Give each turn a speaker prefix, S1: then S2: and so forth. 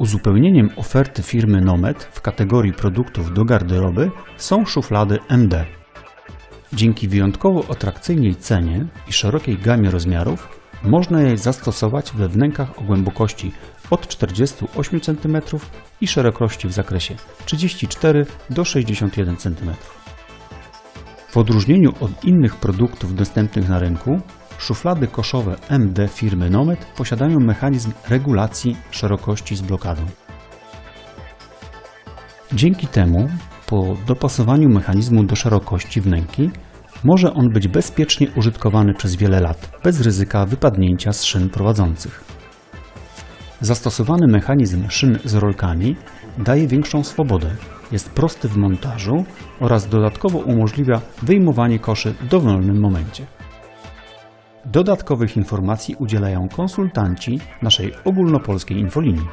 S1: Uzupełnieniem oferty firmy Nomet w kategorii produktów do garderoby są szuflady MD. Dzięki wyjątkowo atrakcyjnej cenie i szerokiej gamie rozmiarów można je zastosować we wnękach o głębokości od 48 cm i szerokości w zakresie 34 do 61 cm. W odróżnieniu od innych produktów dostępnych na rynku, szuflady koszowe MD firmy Nomet posiadają mechanizm regulacji szerokości z blokadą. Dzięki temu, po dopasowaniu mechanizmu do szerokości wnęki, może on być bezpiecznie użytkowany przez wiele lat, bez ryzyka wypadnięcia z szyn prowadzących. Zastosowany mechanizm szyn z rolkami daje większą swobodę, jest prosty w montażu oraz dodatkowo umożliwia wyjmowanie koszy w dowolnym momencie. Dodatkowych informacji udzielają konsultanci naszej ogólnopolskiej infolinii.